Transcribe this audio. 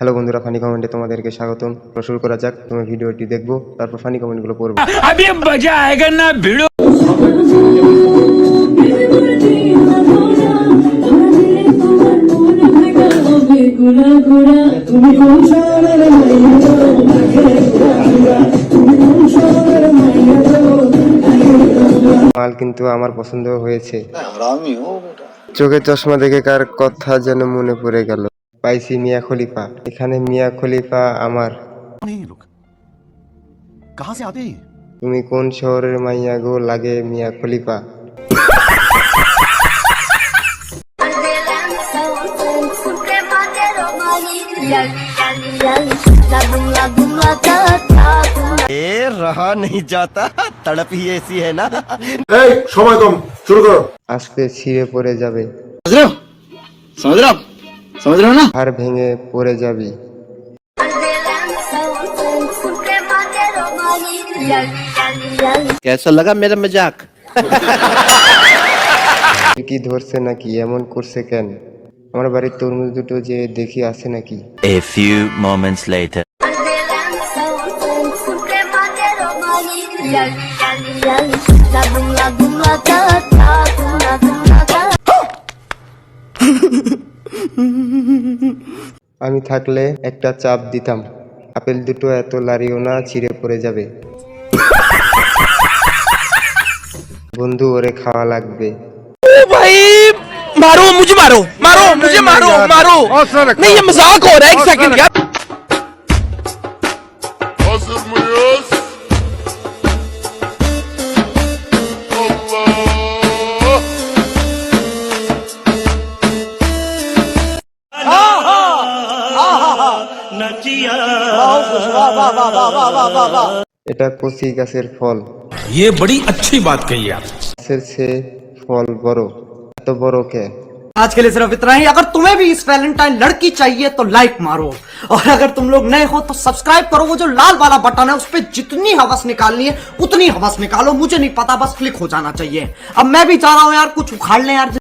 Hello বন্ধুরা funny কমেন্টে তোমাদেরকে স্বাগতম। শুরু করা যাক তুমি ভিডিওটি দেখব তারপর ফানি কমেন্টগুলো পড়ব। আমি না ভিডিও মাল কিন্তু আমার পছন্দ হয়েছে। চোখের চশমা দেখে কার কথা যেন মনে পড়ে গেল। পাইছি মিয়া খলিফা। এখানে মিয়া খলিফা আমার। তুমি কোন শহরের মাইয়া গো লাগে মিয়া খলিফা? এ রহা নেই যাতা তড়প হি এসি না। এই সময় কম শুরু করো। আজকে ছিঁড়ে পড়ে যাবে। সমুদ্র সমুদ্র समझ रहे हो ना হাড় ভেঙে পড়ে যাবি कैसा लगा मेरा मजाक কি ধরছে নাকি এমন করছে কেন আমার বাড়ির তরমুজ দুটো যে দেখি আছে নাকি A few moments later. আমি থাকলে একটা চাপ দিতাম আপেল দুটো এত লারিও না ছিঁড়ে পড়ে যাবে বন্ধু ওরে খাওয়া লাগবে भाई मारो मुझे मारो मारो मुझे मारो मारो नहीं ये मजाक हो रहा है एक सेकंड यार এটা কচি গাছের ফল ये बड़ी अच्छी बात कही आप গাছের সে ফল বড় এত বড় কে आज के लिए सिर्फ इतना ही अगर तुम्हें भी इस वैलेंटाइन लड़की चाहिए तो लाइक मारो और अगर तुम लोग नए हो तो सब्सक्राइब करो वो जो लाल वाला बटन है उस पर जितनी हवस निकालनी है उतनी हवस निकालो मुझे नहीं पता बस क्लिक हो जाना चाहिए अब मैं भी जा रहा हूँ यार कुछ उखाड़ लें यार